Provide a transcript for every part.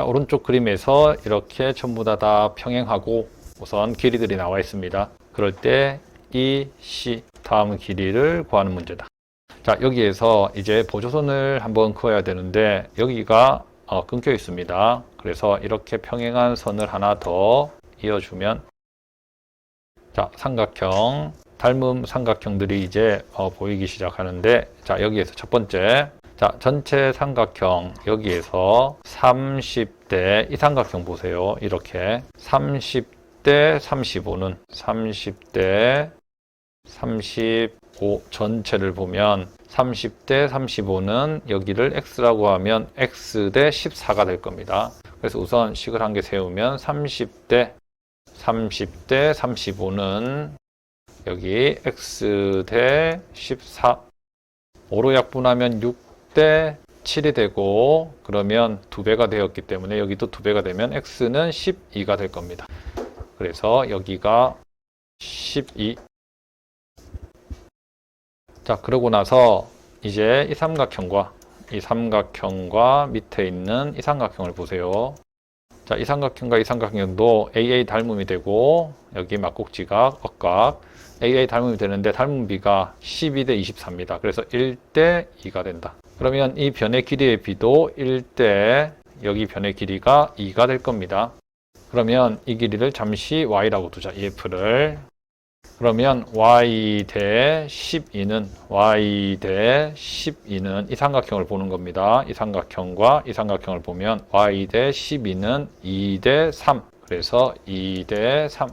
자, 오른쪽 그림에서 이렇게 전부 다, 다 평행하고 우선 길이들이 나와 있습니다. 그럴 때 이, C 다음 길이를 구하는 문제다. 자, 여기에서 이제 보조선을 한번 그어야 되는데 여기가 어, 끊겨 있습니다. 그래서 이렇게 평행한 선을 하나 더 이어주면 자, 삼각형 닮은 삼각형들이 이제 어, 보이기 시작하는데 자, 여기에서 첫 번째 자, 전체 삼각형 여기에서 30대 이 삼각형 보세요. 이렇게 30대 35는 30대 35 전체를 보면 30대 35는 여기를 x라고 하면 x 대 14가 될 겁니다. 그래서 우선 식을 한 개 세우면 30대 30대 35는 여기 x 대 14 5로 약분하면 6 대 7이 되고 그러면 두 배가 되었기 때문에 여기도 두 배가 되면 x는 12가 될 겁니다. 그래서 여기가 12 자, 그러고 나서 이제 이 삼각형과 이 삼각형과 밑에 있는 이 삼각형을 보세요. 자, 이 삼각형과 이 삼각형도 AA 닮음이 되고 여기 막곡지각, 억각 AA 닮음이 되는데 닮은 비가 12 대 24입니다. 그래서 1 대 2가 된다. 그러면 이 변의 길이의 비도 1대 여기 변의 길이가 2가 될 겁니다. 그러면 이 길이를 잠시 y라고 두자. EF를 그러면 y 대 12는 y 대 12는 이 삼각형을 보는 겁니다. 이 삼각형과 이 삼각형을 보면 y 대 12는 2 대 3. 그래서 2 대 3.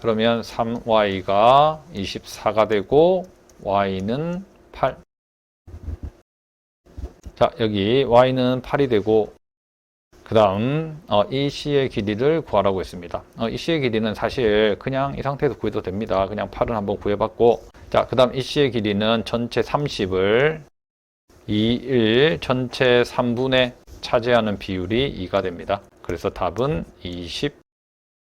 그러면 3y가 24가 되고 y는 8. 자, 여기 y는 8이 되고 그 다음 어, 이 C의 길이를 구하라고 했습니다. 어, 이 C의 길이는 사실 그냥 이 상태에서 구해도 됩니다. 그냥 8은 한번 구해봤고 자, 그 다음 이 C의 길이는 전체 30을 2, 1 전체 3분의 차지하는 비율이 2가 됩니다. 그래서 답은 24